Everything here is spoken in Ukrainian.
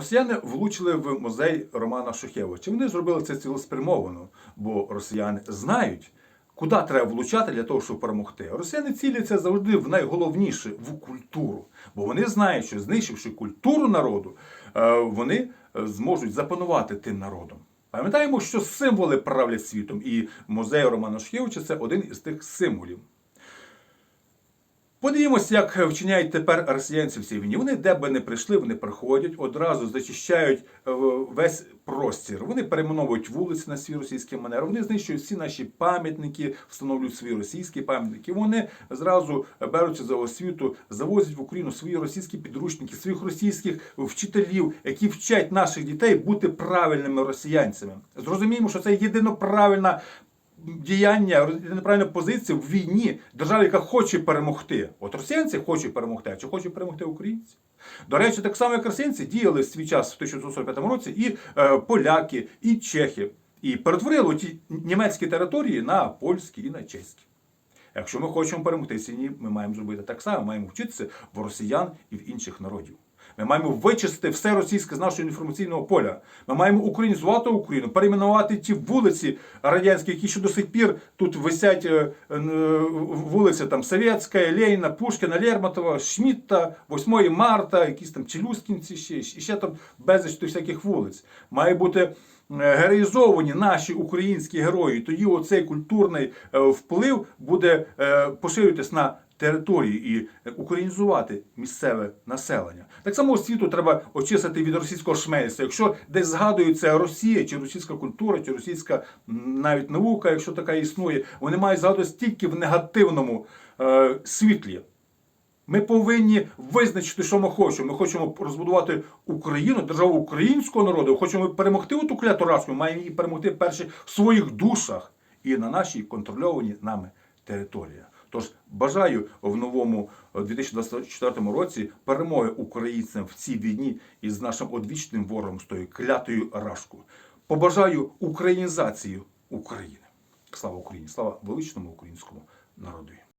Росіяни влучили в музей Романа Шухевича. Вони зробили це цілеспрямовано, бо росіяни знають, куди треба влучати для того, щоб перемогти. Росіяни ціляться завжди в найголовніше в культуру, бо вони знають, що знищивши культуру народу, е, вони е, зможуть запанувати тим народом. Пам'ятаємо, що символи правлять світом, і музей Романа Шухевича це один із тих символів. Подивімося, як вчиняють тепер росіянці в цій війні. Вони де би не прийшли, вони приходять, одразу зачищають е, весь простір. Вони перейменовують вулиці на свій російський манер. Вони знищують всі наші пам'ятники, встановлюють свої російські пам'ятники. Вони зразу беруться за освіту, завозять в Україну свої російські підручники, своїх російських вчителів, які вчать наших дітей бути правильними росіянцями. Зрозуміємо, що це єдино правильна діяння, неправильна позиція в війні держави, яка хоче перемогти. От росіянці хочуть перемогти, а чи хочуть перемогти українці? До речі, так само, як росіянці діяли свій час в 1945 році і е, поляки, і чехи, і перетворили ті німецькі території на польські і на чеські. Якщо ми хочемо перемогти війні, ми маємо зробити так само, маємо вчитися в росіян і в інших народів. Ми маємо вичистити все російське з нашого інформаційного поля. Ми маємо українізувати Україну, перейменувати ті вулиці радянські, які ще до сих пір тут висять е, е, вулиця там Совєтська, Леніна, Пушкіна, Лермонтова, Шмітта, 8 марта, якісь там Челюскінці, ще, ще там безліч тих всяких вулиць. Має бути героїзовані наші українські герої. Тоді оцей культурний е, вплив буде поширюватись на території і українізувати місцеве населення. Так само освіту треба очистити від російського шмельства. Якщо десь згадується Росія, чи російська культура, чи російська навіть наука, якщо така існує, вони мають згадуватися тільки в негативному е, світлі. Ми повинні визначити, що ми хочемо. Ми хочемо розбудувати Україну, державу українського народу. Хочемо перемогти оту кляту расу. Маємо її перемогти перше в своїх душах і на нашій контрольованій нами території. Тож бажаю в новому е, 2024 році перемоги українцям в цій війні із нашим одвічним ворогом з тою клятою рашкою. Побажаю українізацію України. Слава Україні! Слава величному українському народу!